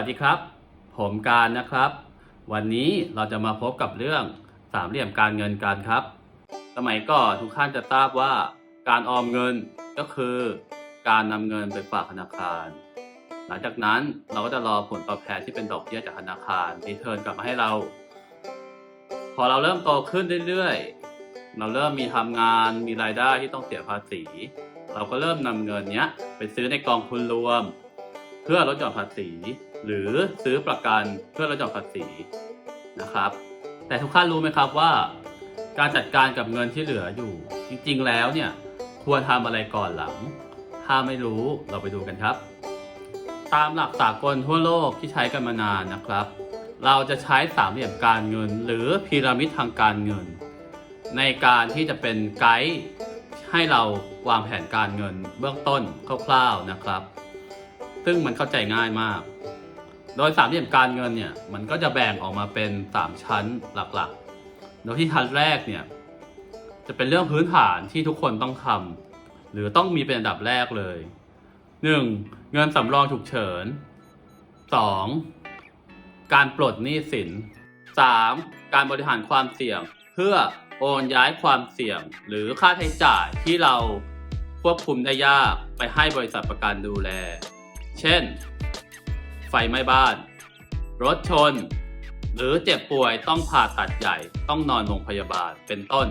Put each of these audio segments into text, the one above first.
วัสดีครับ ผมการนะครับ วันนี้เราจะมาพบกับเรื่องสามเหลี่ยมการเงินกันครับ สมัยก่อนทุกท่านจะทราบว่า การออมเงินก็คือ การนำเงินไปฝากธนาคาร หลังจากนั้นเราก็จะรอผลตอบแทนที่เป็นดอกเบี้ยจากธนาคารรีเทิร์นกลับมาให้เรา พอเราเริ่มโตขึ้นเรื่อยๆ เราเริ่มมีทำงานมีรายได้ที่ต้องเสียภาษี เราก็เริ่มนำเงินเนี้ยไปซื้อในกองทุนรวม พื่อลดหย่อนภาษี หรือซื้อประกันเพื่อลดหย่อนภาษีนะครับ แต่ทุกท่านรู้ไหมครับว่า การจัดการกับเงินที่เหลืออยู่ จริงๆแล้วเนี่ยควรทำอะไรก่อนหลัง ถ้าไม่รู้เราไปดูกันครับ ตามหลักสากลทั่วโลกที่ใช้กันมานานนะครับ เราจะใช้สามเหลี่ยมการเงิน หรือพีระมิดทางการเงิน ในการที่จะเป็นไกด์ให้เราวางแผนการเงินเบื้องต้นคร่าวๆนะครับ ซึ่งมันเข้าใจง่ายมาก โดยสามเหลี่ยมการเงินเนี่ย มันก็จะแบ่งออกมาเป็น3ชั้นหลักๆ โดยที่ชั้นแรกเนี่ย จะเป็นเรื่องพื้นฐานที่ทุกคนต้องทำหรือต้องมีเป็นอันดับแรกเลย 1. เงินสำรองฉุกเฉิน 2. การปลดหนี้สิน 3. การบริหารความเสี่ยง เพื่อโอนย้ายความเสี่ยง หรือค่าใช้จ่ายที่เราควบคุมได้ยากไปให้บริษัทประกันดูแล เช่น ไฟไหม้บ้าน รถชน หรือเจ็บป่วยต้องผ่าตัดใหญ่ต้องนอนโรงพยาบาลเป็นต้น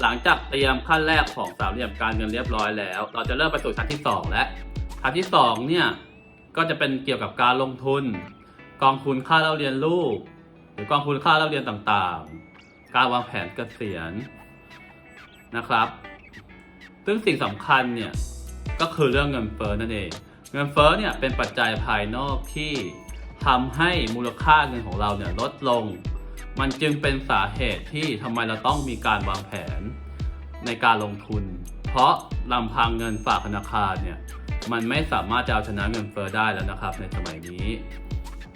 หลังจากเตรียมขั้นแรกของสามเหลี่ยมการเงินเรียบร้อยแล้ว เราจะเริ่มไปสู่ชั้นที่ 2 และชั้นที่2เนี่ยก็จะเป็นเกี่ยวกับการลงทุน กองทุนค่าเล่าเรียนลูก หรือกองทุนค่าเล่าเรียนต่างๆ การวางแผนเกษียณนะครับ ซึ่งสิ่งสำคัญเนี่ย ก็คือเรื่องเงินเฟ้อนั่นเอง เงินเฟ้อเนี่ยเป็นปัจจัยภายนอกที่ทำให้มูลค่าเงินของเราเนี่ยลดลง มันจึงเป็นสาเหตุที่ทำไมเราต้องมีการวางแผนในการลงทุน เพราะลำพังเงินฝากธนาคารเนี่ยมันไม่สามารถจะเอาชนะเงินเฟ้อได้แล้วนะครับ ในสมัยนี้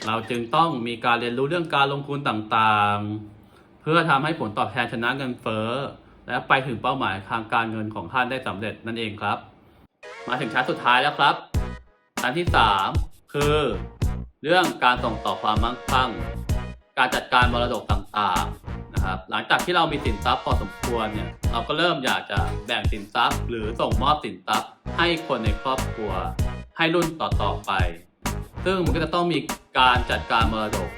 เราจึงต้องมีการเรียนรู้เรื่องการลงทุนต่างๆ เพื่อทำให้ผลตอบแทนชนะเงินเฟ้อและไปถึงเป้าหมายทางการเงินของท่านได้สำเร็จนั่นเองครับ มาถึงชั้นสุดท้ายแล้วครับชั้นที่ 3 คือ เรื่องการส่งต่อความมั่งคั่ง การจัดการมรดกต่างๆนะครับ หลังจากที่เรามีสินทรัพย์พอสมควรเนี่ยเราก็เริ่มอยากจะแบ่งสินทรัพย์ หรือส่งมอบสินทรัพย์ ให้คนในครอบครัว ให้รุ่นต่อๆไป ซึ่งมันก็จะต้องมีการจัดการมรดก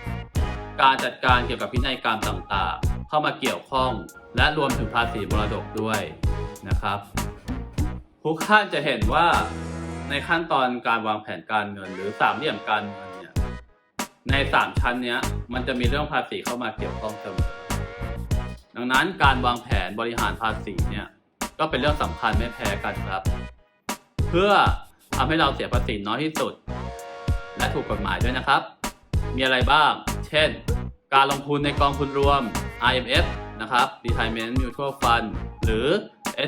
การจัดการเกี่ยวกับพินัยกรรมต่างๆ เข้ามาเกี่ยวข้อง และรวมถึงภาษีมรดกด้วยนะครับ ทุกท่านจะเห็นว่าในขั้นตอนการวางแผนการเงิน หรือสามเหลี่ยมการเงินเนี่ยในสามชั้นเนี้ยมันจะมีเรื่องภาษีเข้ามาเกี่ยวข้องเสมอดังนั้นการวางแผนบริหารภาษีเนี่ยก็เป็นเรื่องสำคัญไม่แพ้กันครับ เพื่อทำให้เราเสียภาษีน้อยที่สุด และถูกกฎหมายด้วยนะครับ มีอะไรบ้าง เช่น การลงทุนในกองทุนรวม IMF นะครับ Retirement Mutual Fund หรือ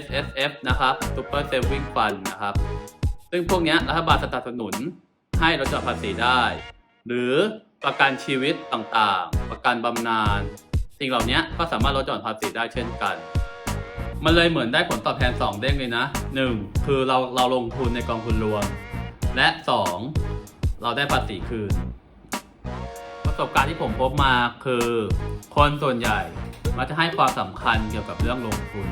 S S F นะครับ Super Saving Fund นะครับ ซึ่งพวกนี้รัฐบาลสนับสนุนให้ลดหย่อนภาษีได้ หรือประกันชีวิตต่างๆ ประกันบำนาญสิ่งเหล่านี้ก็สามารถลดหย่อนภาษีได้เช่นกัน มันเลยเหมือนได้ผลตอบแทน 2 เด้งเลยนะ 1. คือเราเราลงทุนในกองทุนรวม และ 2. เราได้ภาษีคืน ประสบการณ์ที่ผมพบมาคือ คนส่วนใหญ่มักจะให้ความสำคัญเกี่ยวกับเรื่องลงทุน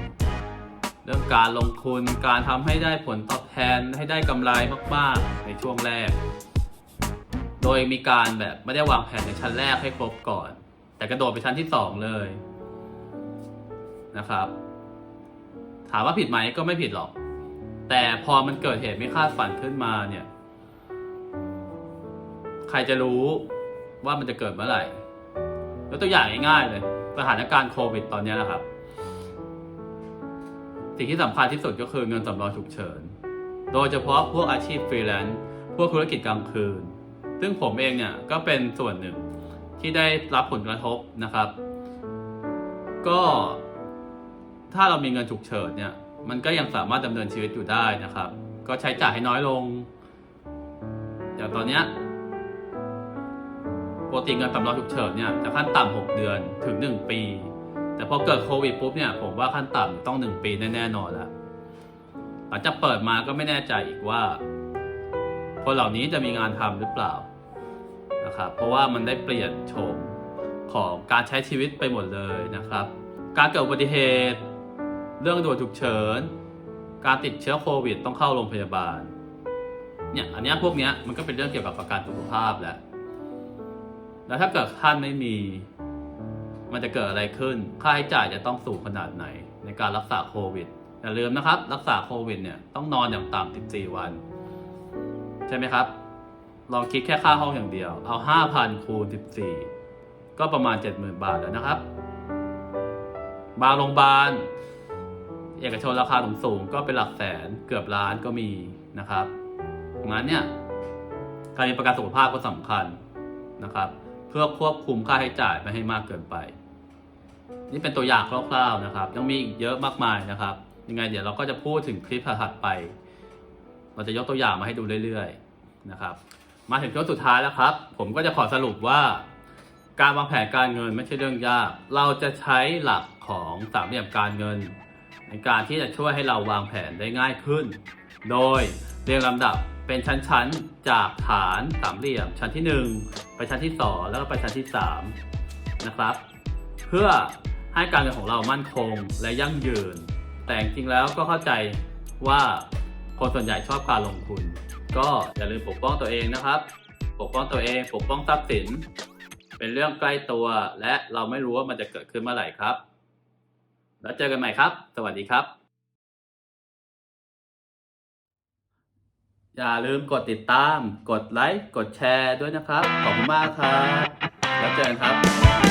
เรื่องการลงทุนการทำให้ได้ผลตอบแทนให้ได้กำไรมากๆ ในช่วงแรก โดยมีการแบบไม่ได้วางแผนในชั้นแรกให้ครบก่อน แต่กระโดดไปชั้นที่สองเลยนะครับ ถามว่าผิดไหมก็ไม่ผิดหรอก แต่พอมันเกิดเหตุไม่คาดฝันขึ้นมาเนี่ย ใครจะรู้ว่ามันจะเกิดเมื่อไหร่ยกตัวอย่างง่ายๆเลย สถานการณ์โควิดตอนนี้นะครับ สิ่งที่สำคัญที่สุดก็คือเงินสำรองฉุกเฉิน โดยเฉพาะพวกอาชีพฟรีแลนซ์พวกธุรกิจกลางคืน ซึ่งผมเองเนี่ยก็เป็นส่วนหนึ่งที่ได้รับผลกระทบนะครับ ก็ถ้าเรามีเงินฉุกเฉินเนี่ยมันก็ยังสามารถดำเนินชีวิตอยู่ได้นะครับ ก็ใช้จ่ายให้น้อยลงอย่างตอนเนี้ยปกติเงินสำรองฉุกเฉินเนี่ยจะขั้นต่ำหกเดือนถึงหนึ่งปี แต่พอเกิดโควิดปุ๊บเนี่ยผมว่าขั้นต่ำต้องหนึ่งปีแน่ๆนอนแล้วหลังจากเปิดมาก็ไม่แน่ใจอีกว่า คนเหล่านี้จะมีงานทำหรือเปล่านะครับเพราะว่ามันได้เปลี่ยนโฉมของการใช้ชีวิตไปหมดเลยนะครับ การเกิดอุบัติเหตุ เรื่องด่วนฉุกเฉิน การติดเชื้อโควิด ต้องเข้าโรงพยาบาลเนี่ยอันนี้พวกนี้มันก็เป็นเรื่องเกี่ยวกับประกันสุขภาพแหละแล้วถ้าเกิดท่านไม่มี มันจะเกิดอะไรขึ้น ค่าใช้จ่ายจะต้องสูงขนาดไหนในการรักษาโควิดอย่าลืมนะครับ รักษาโควิดเนี่ยต้องนอนอย่างต่ำ14 วัน ใช่ไหมครับลองคิดแค่ค่าห้องอย่างเดียว เอา 5,000 คูณ 14 ก็ประมาณ 70,000 บาทแล้วนะครับ บางโรงพยาบาล เอกชนราคาสูงๆก็เป็นหลักแสนเกือบล้านก็มีนะครับงั้นเนี่ยการมีประกันสุขภาพก็สำคัญนะครับ เพื่อควบคุมค่าใช้จ่ายไม่ให้มากเกินไป นี่เป็นตัวอย่างคร่าวๆนะครับ ยังมีอีกเยอะมากมายนะครับ ยังไงเดี๋ยวเราก็จะพูดถึงคลิปถัดไป เราจะยกตัวอย่างมาให้ดูเรื่อยๆนะครับ มาถึงช่วงสุดท้ายแล้วครับ ผมก็จะขอสรุปว่า การวางแผนการเงินไม่ใช่เรื่องยาก เราจะใช้หลักของสามเหลี่ยมการเงิน ในการที่จะช่วยให้เราวางแผนได้ง่ายขึ้น โดยเรียงลำดับเป็นชั้นๆ จากฐานสามเหลี่ยม ชั้นที่ 1 ไปชั้นที่ 2 แล้วก็ไปชั้นที่ 3 นะครับ เพื่อ ให้การเงินของเรามั่นคงและยั่งยืน แต่จริงแล้วก็เข้าใจว่าคนส่วนใหญ่ชอบการลงทุน ก็อย่าลืมปกป้องตัวเองนะครับ ปกป้องตัวเองปกป้องทรัพย์สิน เป็นเรื่องใกล้ตัว และเราไม่รู้ว่ามันจะเกิดขึ้นเมื่อไหร่ครับ แล้วเจอกันใหม่ครับ สวัสดีครับอย่าลืมกดติดตาม กดไลค์ กดแชร์ด้วยนะครับ ขอบคุณมากครับ แล้วเจอกันครับ